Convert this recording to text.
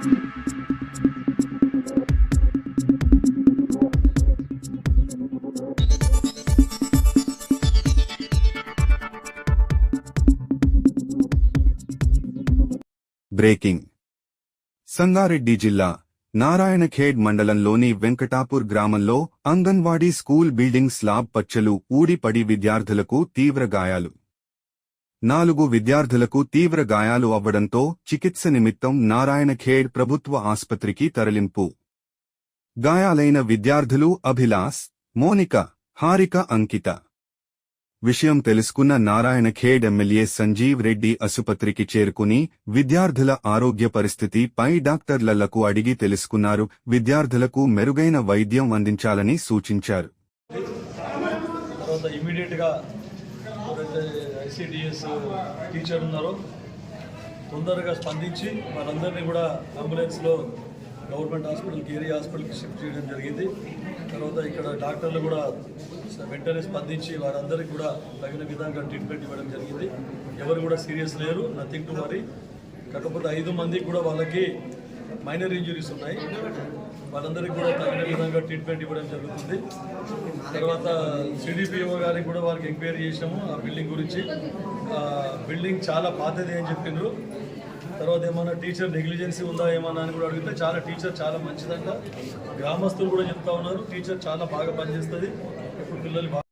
Breaking. Sangareddy జిల్లా నారాయణఖేడ్ మండలంలోని వెంకటాపూర్ గ్రామంలో అంగన్వాడీ స్కూల్ బిల్డింగ్ స్లాబ్ పచ్చలు ఊడిపడి విద్యార్థులకు తీవ్ర గాయాలు. నాలుగు విద్యార్థులకు తీవ్ర గాయాలు అవ్వడంతో చికిత్స నిమిత్తం నారాయణఖేడ్ ప్రభుత్వ ఆస్పత్రికి తరలింపు. గాయాలైన విద్యార్థులు అభిలాస్ మోనిక హారిక అంకిత. విషయం తెలుసుకున్న నారాయణఖేడ్ ఎమ్మెల్యే సంజీవ్ రెడ్డి ఆసుపత్రికి చేరుకుని విద్యార్థుల ఆరోగ్య పరిస్థితి పై డాక్టర్లకు అడిగి తెలుసుకున్నారు. విద్యార్థులకు మెరుగైన వైద్యం అందించాలని సూచించారు. ఎవరైతే ఐసిడిఎస్ టీచర్ ఉన్నారో. తొందరగా స్పందించి వారందరినీ కూడా అంబులెన్స్లో గవర్నమెంట్ హాస్పిటల్కి ఏరియా హాస్పిటల్కి షిఫ్ట్ చేయడం జరిగింది. తర్వాత ఇక్కడ డాక్టర్లు కూడా వెంటనే స్పందించి వారందరికీ కూడా తగిన విధంగా ట్రీట్మెంట్ ఇవ్వడం జరిగింది. ఎవరు కూడా సీరియస్ లేరు నథింగ్ టు వరీ. కాకపోతే ఐదు మంది కూడా వాళ్ళకి మైనర్ ఇంజురీస్ ఉన్నాయి. వాళ్ళందరికీ కూడా తగిన విధంగా ట్రీట్మెంట్ ఇవ్వడం జరుగుతుంది. తర్వాత సిడిపిఓ గారికి కూడా వారికి ఎంక్వైరీ చేసాము ఆ బిల్డింగ్ గురించి. ఆ బిల్డింగ్ చాలా పాతది అని చెప్పిండ్రు తర్వాత ఏమన్నా టీచర్ నెగ్లిజెన్సీ ఉందా ఏమన్నా అని కూడా అడిగితే చాలా టీచర్ చాలా మంచిదంట. గ్రామస్తులు కూడా చెప్తా ఉన్నారు టీచర్ చాలా బాగా పనిచేస్తుంది. ఇప్పుడు పిల్లలు బాగా